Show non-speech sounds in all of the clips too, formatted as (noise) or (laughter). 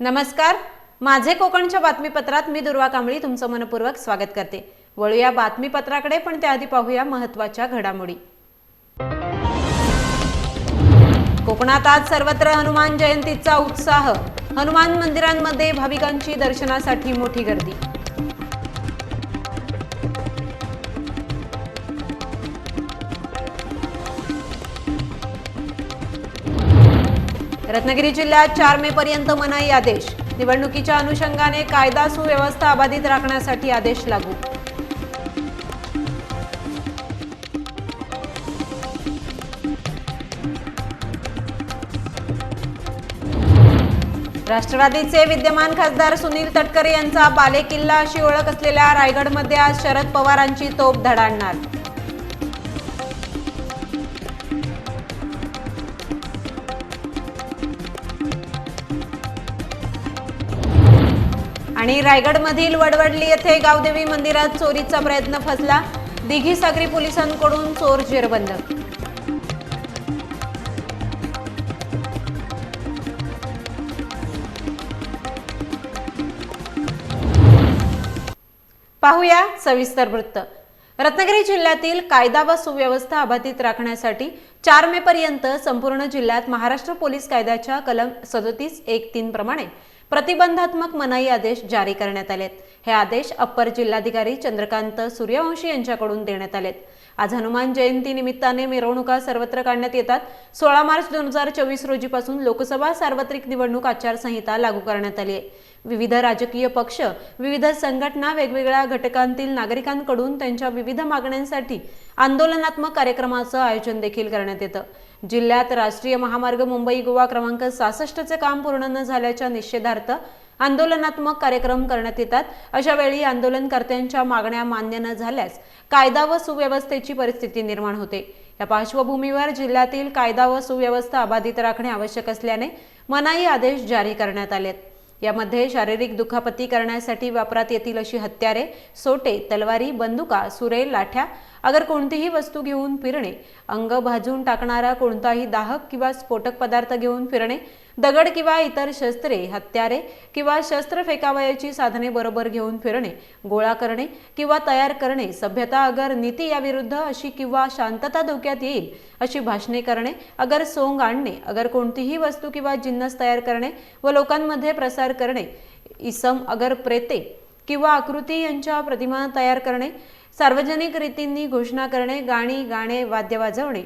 नमस्कार. माझे कोकणच्या बातमीपत्रात मी दुर्वा कांबळी तुमचं मनपूर्वक स्वागत करते. वळूया बातमीपत्राकडे पण त्याआधी पाहूया महत्त्वाच्या घडामोडी. कोकणात आज सर्वत्र हनुमान जयंतीचा उत्साह. हनुमान मंदिरांमध्ये भाविकांची दर्शनासाठी मोठी गर्दी. रत्नागिरी जिल्ह्यात चार मे पर्यंत मनाई आदेश. निवडणुकीच्या अनुषंगाने कायदा सुव्यवस्था अबाधित राखण्यासाठी आदेश लागू. राष्ट्रवादीचे विद्यमान खासदार सुनील तटकरे यांचा बालेकिल्ला अशी ओळख असलेल्या रायगडमध्ये आज शरद पवारांची तोप धडाडणार. आणि रायगडमधील वडवडली येथे गावदेवी मंदिरात चोरीचा प्रयत्न फसला. दिघी सागरी पोलिसांकडून चोर जेरबंद. पाहूया सविस्तर वृत्त. रत्नागिरी जिल्ह्यातील कायदा व सुव्यवस्था अबाधित राखण्यासाठी चार मे पर्यंत संपूर्ण जिल्ह्यात महाराष्ट्र पोलीस कायद्याच्या कलम सदोतीस एक तीन प्रमाणे प्रतिबंधात्मक मनाई आदेश जारी करण्यात आलेत. हे आदेश अप्पर जिल्हाधिकारी चंद्रकांत सूर्यवंशी यांच्याकडून देण्यात आलेत. आज हनुमान जयंती निमित्ताने मिरवणुका सर्वत्र काढण्यात येतात. सोळा मार्च दोन हजार चोवीस रोजीपासून लोकसभा सार्वत्रिक निवडणूक आचारसंहिता लागू करण्यात आली आहे. विविध राजकीय पक्ष विविध संघटना वेगवेगळ्या घटकांतील नागरिकांकडून त्यांच्या विविध मागण्यांसाठी आंदोलनात्मक कार्यक्रमाचं आयोजन देखील करण्यात येतं. जिल्ह्यात राष्ट्रीय महामार्ग मुंबई गोवा क्रमांक सहासष्टचे काम पूर्ण न झाल्याच्या निषेधार्थ आंदोलनात्मक कार्यक्रम करण्यात येतात. अशा वेळी आंदोलनकर्त्यांच्या मागण्या मान्य न झाल्यास कायदा व सुव्यवस्थेची परिस्थिती निर्माण होते. या पार्श्वभूमीवर जिल्ह्यातील कायदा व सुव्यवस्था अबाधित राखणे आवश्यक असल्याने मनाई आदेश जारी करण्यात आलेत. यामध्ये शारीरिक दुखापती करण्यासाठी वापरात येतील अशी हत्यारे सोटे तलवारी बंदुका सुरे लाठ्या अगर कोणतीही वस्तू घेऊन फिरणे अंग भाजून टाकणारा कोणताही दाहक किंवा स्फोटक पदार्थ घेऊन फिरणे दगड किंवा इतर शस्त्रे हत्यारे किंवा शस्त्र फेकावयाची साधने बरोबर घेऊन फिरणे गोळा करणे किंवा तयार करणे सभ्यता अगर नीती याविरुद्ध अशी किंवा शांतता धोक्यात येईल अशी भाषणे करणे अगर सोंग आणणे अगर कोणतीही वस्तू किंवा जिन्नस तयार करणे व लोकांमध्ये प्रसार करणे इसम अगर प्रेते किंवा आकृती यांच्या प्रतिमा तयार करणे सार्वजनिक रीतींनी घोषणा करणे गाणी गाणे वाद्य वाजवणे.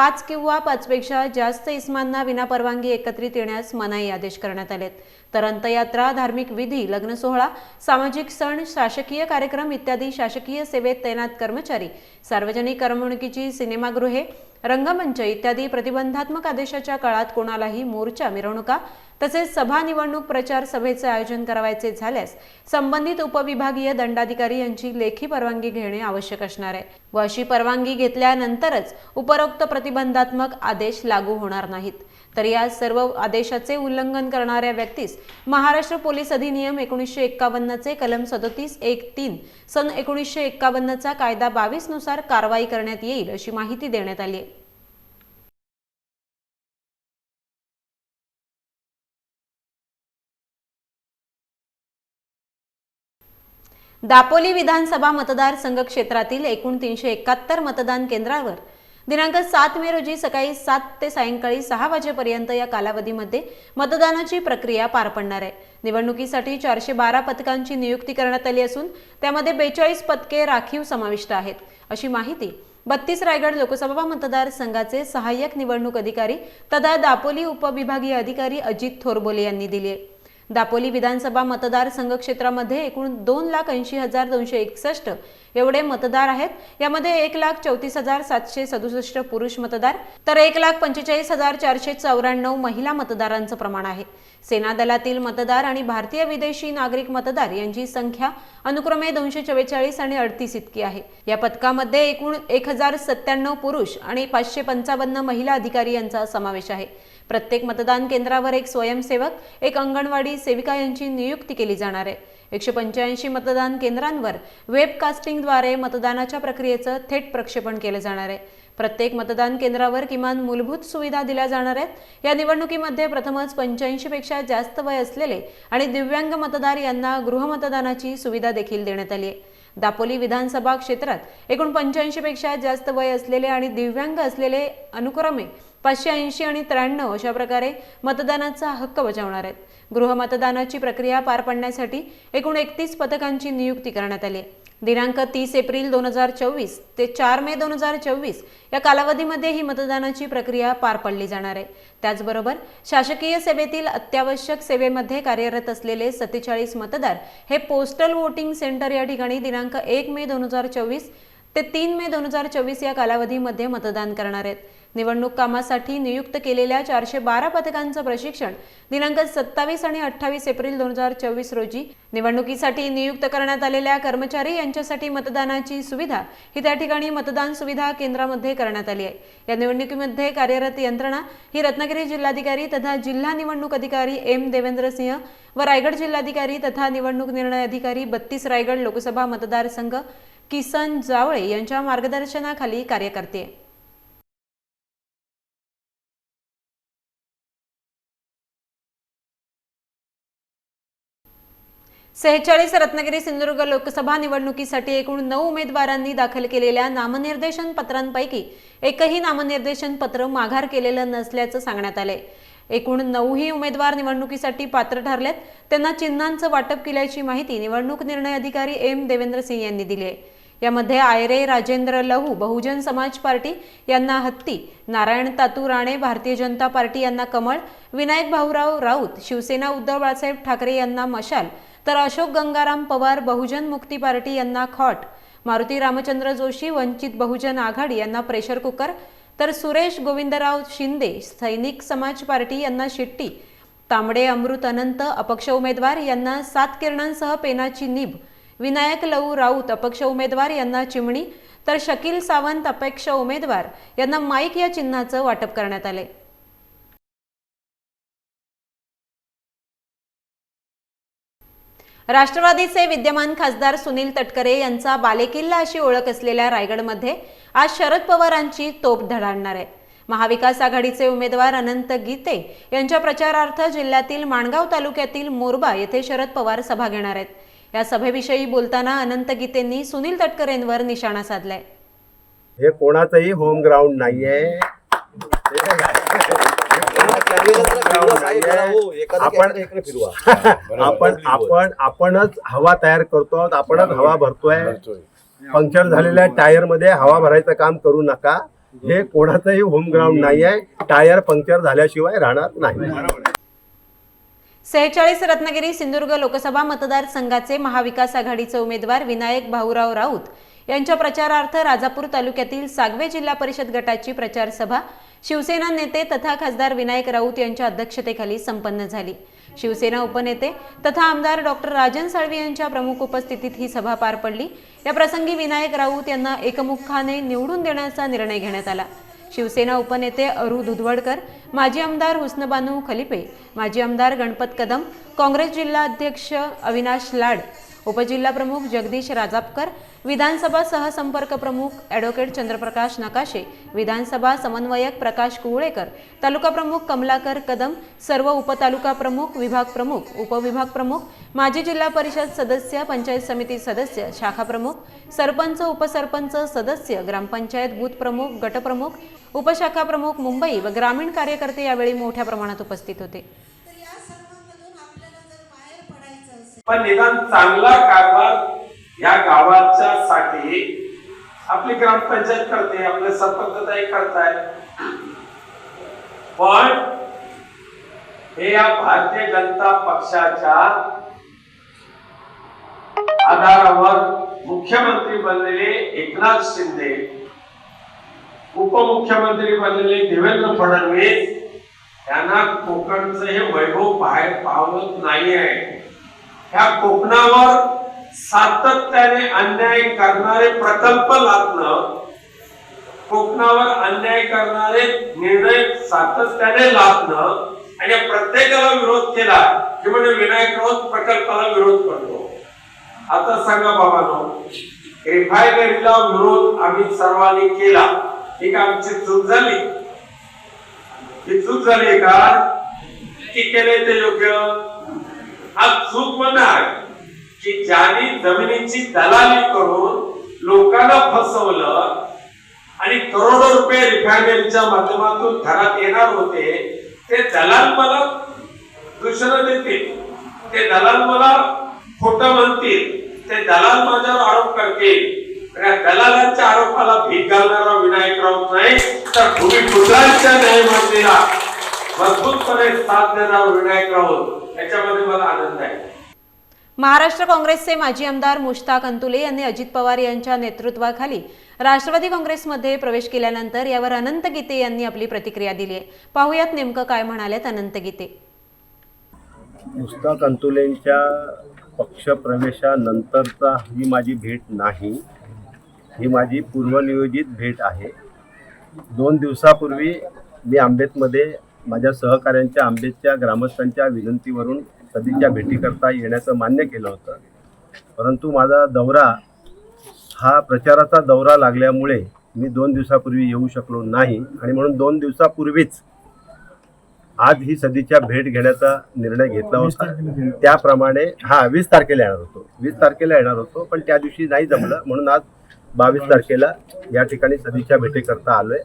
पाच किंवा पाचपेक्षा जास्त इस्मांना विनापरवानगी एकत्रित येण्यास मनाई आदेश करण्यात आलेत. तर अंतयात्रा धार्मिक विधी लग्न सोहळा सामाजिक सण शासकीय कार्यक्रम इत्यादी शासकीय सेवेत तैनात कर्मचारी सार्वजनिक करमणुकीची सिनेमागृहे रंगमंच इत्यादी प्रतिबंधात्मक आदेशाच्या काळात कोणालाही मोर्चा मिरवणुका तसेच सभा निवडणूक प्रचार सभेचे आयोजन करावायचे झाल्यास संबंधित उपविभागीय दंडाधिकारी यांची लेखी परवानगी घेणे आवश्यक असणार आहे. व अशी परवानगी घेतल्यानंतरच उपरोक्त प्रतिबंधात्मक आदेश लागू होणार नाहीत. तर या सर्व आदेशाचे उल्लंघन करणाऱ्या व्यक्तीस महाराष्ट्र पोलीस अधिनियम एकोणीसशे एक्कावन्नचे कलम सदोतीस एक तीन सन एकोणीसशे एक्कावन्नचा कायदा बावीसनुसार कारवाई करण्यात येईल अशी माहिती देण्यात आली आहे. दापोली विधानसभा मतदारसंघ क्षेत्रातील एकूण तीनशे एकाहत्तर मतदान केंद्रावर दिनांक सात मे रोजी सकाळी सात ते सायंकाळी सहा वाजेपर्यंत या कालावधीमध्ये मतदानाची प्रक्रिया पार पडणार आहे. निवडणुकीसाठी चारशे बारा पथकांची नियुक्ती करण्यात आली असून त्यामध्ये बेचाळीस पथके राखीव समाविष्ट आहेत. अशी माहिती बत्तीस रायगड लोकसभा मतदारसंघाचे सहाय्यक निवडणूक अधिकारी तथा दापोली उपविभागीय अधिकारी अजित थोरबोले यांनी दिली आहे. दापोली विधानसभा मतदारसंघ क्षेत्रामध्ये एकूण दोन लाख ऐंशी हजार दोनशे एकसष्ट एवढे मतदार आहेत. यामध्ये एक लाख चौतीस हजार सातशे सदुसष्ट पुरुष मतदार तर एक लाख पंचेचाळीस हजार चारशे चौऱ्याण्णव महिला मतदारांचं प्रमाण आहे. सेना दलातील मतदार आणि भारतीय विदेशी नागरिक मतदार यांची संख्या अनुक्रमे दोनशे चव्वेचाळीस आणि अडतीस इतकी आहे. या पथकामध्ये एकूण एक हजार सत्त्याण्णव पुरुष आणि पाचशे पंचावन्न महिला अधिकारी यांचा समावेश आहे. प्रत्येक मतदान केंद्रावर एक स्वयंसेवक एक अंगणवाडी सेविका यांची नियुक्ती केली जाणार आहे. एकशे पंच्याऐंशी मतदान केंद्रांवर वेबकास्टिंगद्वारे मतदानाच्या प्रक्रियेचं थेट प्रक्षेपण केलं जाणार आहे. प्रत्येक मतदान केंद्रावर किमान मूलभूत सुविधा दिल्या जाणार आहेत. या निवडणुकीमध्ये प्रथमच पंच्याऐंशीपेक्षा जास्त वय असलेले आणि दिव्यांग मतदार यांना गृहमतदानाची सुविधा देखील देण्यात आली आहे. दापोली विधानसभा क्षेत्रात एकूण पंच्याऐंशी पेक्षा जास्त वय असलेले आणि दिव्यांग असलेले अनुक्रमे पाचशे ऐंशी आणि त्र्याण्णव अशा प्रकारे मतदानाचा हक्क बजावणार आहेत. गृहमतदानाची प्रक्रिया पार पाडण्यासाठी एकूण एकतीस पथकांची नियुक्ती करण्यात आली आहे. दिनांक तीस एप्रिल दोन हजार चोवीस ते चार मे दोन हजार चोवीस या कालावधीमध्ये ही मतदानाची प्रक्रिया पार पडली जाणार आहे. त्याचबरोबर शासकीय सेवेतील अत्यावश्यक सेवेमध्ये कार्यरत असलेले सत्तेचाळीस मतदार हे पोस्टल वोटिंग सेंटर या ठिकाणी दिनांक एक मे दोन हजार चोवीस ते तीन मे दोन हजार चोवीस या कालावधीमध्ये मतदान करणार आहेत. निवडणूक कामासाठी नियुक्त केलेल्या चारशे बारा पथकांचं प्रशिक्षण दिनांक सत्तावीस आणि अठ्ठावीस एप्रिल दोन हजार चोवीस रोजी. निवडणुकीसाठी नियुक्त करण्यात आलेल्या कर्मचारी यांच्यासाठी मतदानाची सुविधा ही त्या ठिकाणी मतदान सुविधा केंद्रामध्ये करण्यात आली आहे. या निवडणुकीमध्ये कार्यरत यंत्रणा ही रत्नागिरी जिल्हाधिकारी तथा जिल्हा निवडणूक अधिकारी एम देवेंद्र सिंह व रायगड जिल्हाधिकारी तथा निवडणूक निर्णय अधिकारी बत्तीस रायगड लोकसभा मतदारसंघ किसन जावळे यांच्या मार्गदर्शनाखाली कार्य करते. सेहेचाळीस रत्नागिरी सिंधुदुर्ग लोकसभा निवडणुकीसाठी एकूण नऊ उमेदवारांनी दाखल केलेल्या नामनिर्देशन पत्रांपैकी एकही नामनिर्देशन पत्र माघार केलेलं नसल्याचं सांगण्यात आलंय. एकूण नऊही उमेदवार निवडणुकीसाठी पात्र ठरलेत. त्यांना चिन्हांचं वाटप केल्याची माहिती निवडणूक निर्णय अधिकारी एम देवेंद्र सिंह यांनी दिली आहे. यामध्ये आयरे राजेंद्र लहू बहुजन समाज पार्टी यांना हत्ती नारायण तातू राणे भारतीय जनता पार्टी यांना कमळ विनायक भाऊराव राऊत शिवसेना उद्धव बाळासाहेब ठाकरे यांना मशाल तर अशोक गंगाराम पवार बहुजन मुक्ती पार्टी यांना खॉट. मारुती रामचंद्र जोशी वंचित बहुजन आघाडी यांना प्रेशर कुकर. तर सुरेश गोविंदराव शिंदे सैनिक समाज पार्टी यांना शिट्टी. तांबडे अमृत अनंत अपक्ष उमेदवार यांना सात किरणांसह पेनाची निब. विनायक लऊ राऊत अपक्ष उमेदवार यांना चिमणी. तर शकील सावंत अपक्ष उमेदवार यांना माईक या चिन्हाचं वाटप करण्यात आले राष्ट्रवादीचे विद्यमान खासदार सुनील तटकरे यांचा बालेकिल्ला अशी ओळख असलेल्या रायगडमध्ये आज शरद पवारांची तोप धडाडणार आहे. महाविकास आघाडीचे उमेदवार अनंत गीते यांच्या प्रचारार्थ जिल्ह्यातील माणगाव तालुक्यातील मोरबा येथे शरद पवार सभा घेणार आहेत. या सभेविषयी बोलताना अनंत गीतेंनी सुनील तटकरेंवर निशाणा साधलाय. हे कोणाचंही होम ग्राउंड नाहीये. आपण आपण (laughs) आपण आपणच हवा तयार करतो आहोत, आपणच हवा भरतोय. पंक्चर झालेल्या टायरमध्ये हवा भरायचं काम करू नका. हे कोणाचंही होम ग्राउंड नाहीये. टायर पंक्चर झाल्याशिवाय राहणार नाही. सेहेचाळीस रत्नागिरी सिंधुदुर्ग लोकसभा मतदारसंघाचे महाविकास आघाडीचे उमेदवार विनायक भाऊराव राऊत यांच्या प्रचारार्थ राजापूर तालुक्यातील सागवे जिल्हा परिषद गटाची प्रचार सभा शिवसेना नेते तथा खासदार विनायक राऊत यांच्या अध्यक्षतेखाली संपन्न झाली. शिवसेना उपनेते तथा आमदार डॉक्टर राजन साळवी यांच्या प्रमुख उपस्थितीत ही सभा पार पडली. या प्रसंगी विनायक राऊत यांना एकमुखाने निवडून देण्याचा निर्णय घेण्यात आला. शिवसेना उपनेते अरू दुधवडकर माजी आमदार हुस्नबानू खलिपे माजी आमदार गणपत कदम काँग्रेस जिल्हा अध्यक्ष अविनाश लाड उपजिल्हाप्रमुख जगदीश राजापकर विधानसभा सहसंपर्क प्रमुख ॲडव्होकेट चंद्रप्रकाश नकाशे विधानसभा समन्वयक प्रकाश कुवळेकर तालुका प्रमुख कमलाकर कदम सर्व उपतालुका प्रमुख विभाग प्रमुख उपविभाग प्रमुख माजी जिल्हा परिषद सदस्य पंचायत समिती सदस्य शाखा प्रमुख सरपंच उपसरपंच सदस्य ग्रामपंचायत बूथ प्रमुख गटप्रमुख उपशाखा प्रमुख मुंबई व ग्रामीण कार्यकर्ते यावेळी मोठ्या प्रमाणात उपस्थित होते. पण निदान चांगला कारभार या गावाच्या साठी आपली ग्रामपंचायत करते आपले सरपंचताई करताय पण हे या भारतीय जनता पक्षाच्या आधारावर मुख्यमंत्री बनलेले एकनाथ शिंदे उपमुख्यमंत्री बनलेले देवेंद्र फडणवीस यांना कोकणचं हे वैभव बाहेर पावत आहे ह्या कोकणावर सातत्याने अन्याय करणारे प्रकल्प लादणं कोकणावर अन्याय करणारे निर्णय सातत्याने लादणं आणि प्रत्येकाला विरोध केला की म्हणजे विनायक राऊत प्रकल्पाला विरोध करतो. आता सांगा बाबानो रिफायनरीला विरोध आम्ही सर्वांनी केला. ही का आमची चूक झाली. ही चूक झाली का? की केले ते योग्य? हा चूक म्हणणार की ज्याने जमिनीची दलाली करून लोकांना फसवलं आणि करोडो रुपये रिफायनरीच्या माध्यमातून घरात येणार होते ते दलाल मला दूषण देतील. ते दलाल मला खोट म्हणतील. ते दलाल माझ्यावर आरोप करतील. या दलालांच्या आरोपाला भीक घालणारा विनायक राऊत नाही तर भूमिपुत्रांच्या न्यायमंत्रीला मजबूतपणे साथ देणारा विनायक राऊत याच्यामध्ये मला आनंद आहे. महाराष्ट्र काँग्रेसचे माजी आमदार मुश्ताक अंतुले यांनी अजित पवार यांच्या नेतृत्वाखाली राष्ट्रवादी काँग्रेसमध्ये प्रवेश केल्यानंतर यावर अनंत गीते यांनी आपली प्रतिक्रिया दिली आहे. पाहुयात नेमकं काय म्हणालेत अनंत गीते. मुस्ताक अंतुलेंच्या पक्षप्रवेशानंतरचा ही माझी भेट नाही. ही माझी पूर्वनियोजित भेट आहे. दोन दिवसापूर्वी मी आंबेतमध्ये माझ्या सहकाऱ्यांच्या आंबेतच्या ग्रामस्थांच्या विनंतीवरून सदीच्या भेटीकरता येण्याचं मान्य केलं होतं. परंतु माझा दौरा हा प्रचाराचा दौरा लागल्यामुळे मी दोन दिवसापूर्वी येऊ शकलो नाही आणि म्हणून दोन दिवसापूर्वीच आज ही सदीच्या भेट घेण्याचा निर्णय घेतला होता. त्याप्रमाणे हा वीस तारखेला येणार होतो. वीस तारखेला येणार होतो पण त्या दिवशी नाही जमलं. म्हणून आज बावीस तारखेला या ठिकाणी सदीच्या भेटीकरता आलोय.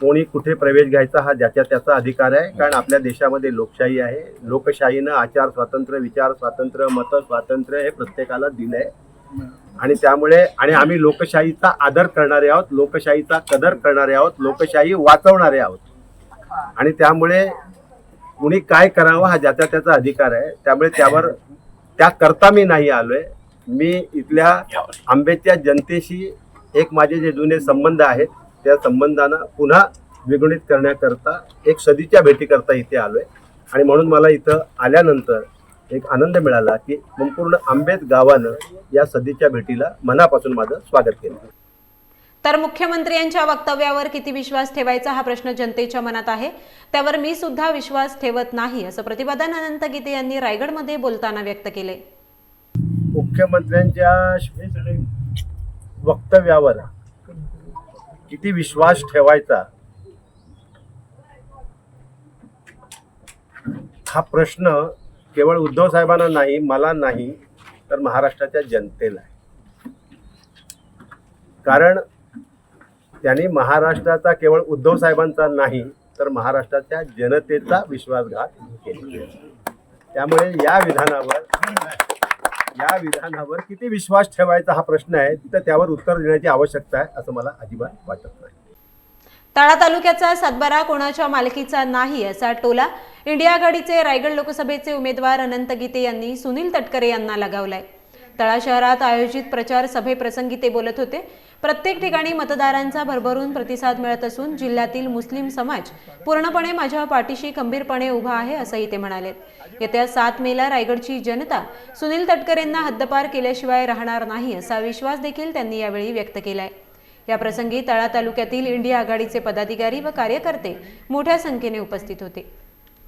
कोणी कुठे प्रवेश घ्यायचा हा ज्याच्या त्याचा अधिकार आहे. कारण आपल्या देशामध्ये लोकशाही आहे. लोकशाहीनं आचार स्वातंत्र्य विचार स्वातंत्र्य मत स्वातंत्र्य हे प्रत्येकाला दिलंय आणि त्यामुळे आणि आम्ही लोकशाहीचा आदर करणारे आहोत लोकशाहीचा कदर करणारे आहोत लोकशाही वाचवणारे आहोत. आणि त्यामुळे कुणी काय करावं हा ज्याचा त्याचा अधिकार आहे. त्यामुळे त्यावर त्याकरता मी नाही आलोय. मी इथल्या आंबेच्या जनतेशी एक माझे जे जुने संबंध आहेत त्या संबंधांना पुन्हा द्विगुणित करण्याकरता एक सदीच्या भेटीकरता इथे आलोय. आणि म्हणून मला इथं आल्यानंतर एक आनंद मिळाला की संपूर्ण आंबेत गावानं या सदीच्या भेटीला मनापासून माझं स्वागत केलं. तर मुख्यमंत्र्यांच्या वक्तव्यावर किती विश्वास ठेवायचा हा प्रश्न जनतेच्या मनात आहे. त्यावर मी सुद्धा विश्वास ठेवत नाही असं प्रतिपादन अनंत गीते यांनी रायगडमध्ये बोलताना व्यक्त केले मुख्यमंत्र्यांच्या वक्तव्यावर किती विश्वास ठेवायचा? हा प्रश्न केवळ उद्धव साहेबांना नाही मला नाही तर महाराष्ट्राच्या जनतेला आहे. कारण त्यांनी महाराष्ट्राचा केवळ उद्धव साहेबांचा नाही तर महाराष्ट्राच्या जनतेचा विश्वासघात केला. त्यामुळे या विधानावर या विधानावर किती विश्वास ठेवायचा हा प्रश्न आहे तर त्यावर उत्तर देण्याची आवश्यकता आहे असं मला अजिबात वाटत नाही. तळा तालुक्याचा सातबारा कोणाच्या मालकीचा नाही असा टोला इंडिया आघाडीचे रायगड लोकसभेचे उमेदवार अनंत गीते यांनी सुनील तटकरे यांना लगावलाय. तळा शहरात आयोजित प्रचार सभेप्रसंगी ते बोलत होते. प्रत्येक ठिकाणी मतदारांचा भरभरून प्रतिसाद मिळत असून जिल्ह्यातील मुस्लिम समाज पूर्णपणे माझ्या पाठीशी खंबीरपणे उभा आहे असंही ते म्हणाले. येत्या सात मेला रायगडची जनता सुनील तटकरेंना हद्दपार केल्याशिवाय राहणार नाही असा विश्वास देखील त्यांनी यावेळी व्यक्त केलाय. या प्रसंगी तळा तालुक्यातील इंडिया आघाडीचे पदाधिकारी व कार्यकर्ते मोठ्या संख्येने उपस्थित होते.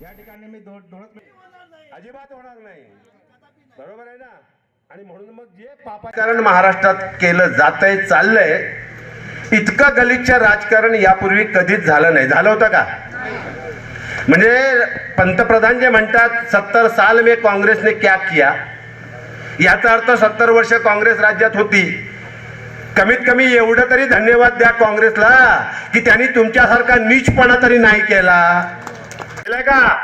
या ठिकाणी मी अजिबात होणार नाही. बरोबर आहे ना? आणि म्हणून मग जे पापाचारण महाराष्ट्रात केलं जातंय चाललंय इतकं गलिच्छ राजकारण यापूर्वी कधीच झालं नाही. झालं होतं का? म्हणजे पंतप्रधान जे म्हणतात सत्तर साल में काँग्रेस ने क्या किया? याचा अर्थ सत्तर वर्ष काँग्रेस राज्यात होती. कमीत कमी एवढं तरी धन्यवाद द्या काँग्रेसला की त्यांनी तुमच्यासारखा नीचपणा तरी नाही केला. केलाय का?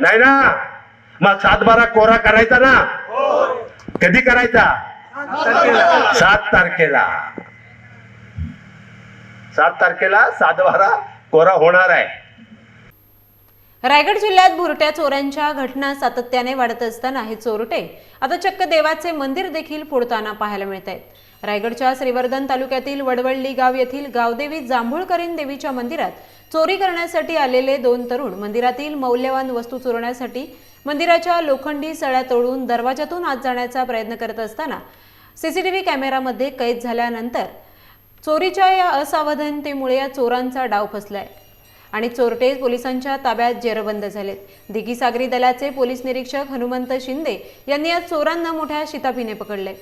नाही ना? मग सातबारा कोरा करायचा ना? कधी करायचा? सात तारखेला. सात तारखेला सातवारा कोरा होणार आहे. रायगड जिल्ह्यात भुरट्या चोऱ्यांच्या घटना सातत्याने वाढत असताना हे चोरटे आता चक्क देवाचे मंदिर देखील फोडताना पाहायला मिळत आहेत रायगडच्या श्रीवर्धन तालुक्यातील वडवळली गाव येथील गावदेवी जांभूळकरीन देवीच्या मंदिरात चोरी करण्यासाठी आलेले दोन तरुण मंदिरातील मौल्यवान वस्तू चोरण्यासाठी मंदिराच्या लोखंडी सळ्या तोडून दरवाजातून आत जाण्याचा प्रयत्न करत असताना सीसीटीव्ही कॅमेरामध्ये कैद झाल्यानंतर चोरीच्या या असावधानतेमुळे या चोरांचा डाव फसलाय. आणि चोरटे पोलिसांच्या ताब्यात जेरबंद झालेत. दिघी सागरी दलाचे पोलीस निरीक्षक हनुमंत शिंदे यांनी या चोरांना मोठ्या शिताफीने पकडले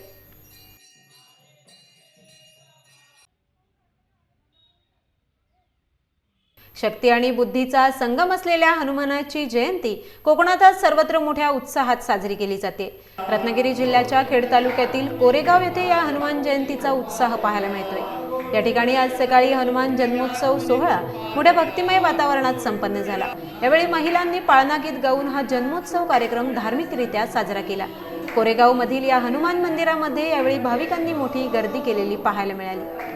शक्ती आणि बुद्धीचा संगम असलेल्या हनुमानाची जयंती कोकणातच सर्वत्र मोठ्या उत्साहात साजरी केली जाते. रत्नागिरी जिल्ह्याच्या खेड तालुक्यातील कोरेगाव येथे या हनुमान जयंतीचा उत्साह पाहायला मिळतोय. या ठिकाणी आज सकाळी हनुमान जन्मोत्सव सोहळा मोठ्या भक्तिमय वातावरणात संपन्न झाला. यावेळी महिलांनी पाळणा गीत गाऊन हा जन्मोत्सव कार्यक्रम धार्मिकरित्या साजरा केला. कोरेगाव मधील या हनुमान मंदिरामध्ये यावेळी भाविकांनी मोठी गर्दी केलेली पाहायला मिळाली.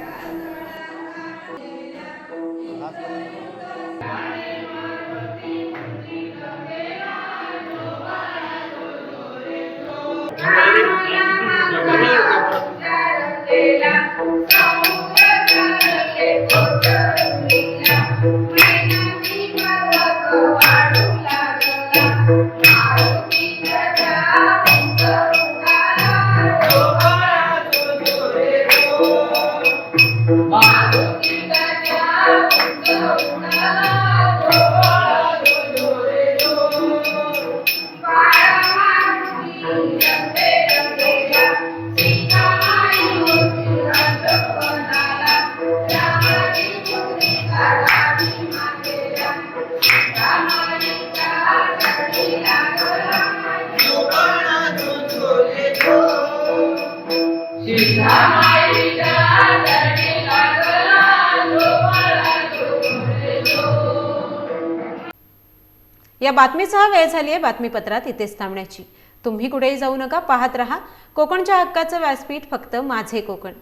या बातमीसह वेळ झाली आहे बातमीपत्रात इथेच थांबण्याची. तुम्ही कुठेही जाऊ नका पाहत रहा. कोकणच्या हक्काचं व्यासपीठ फक्त माझे कोकण.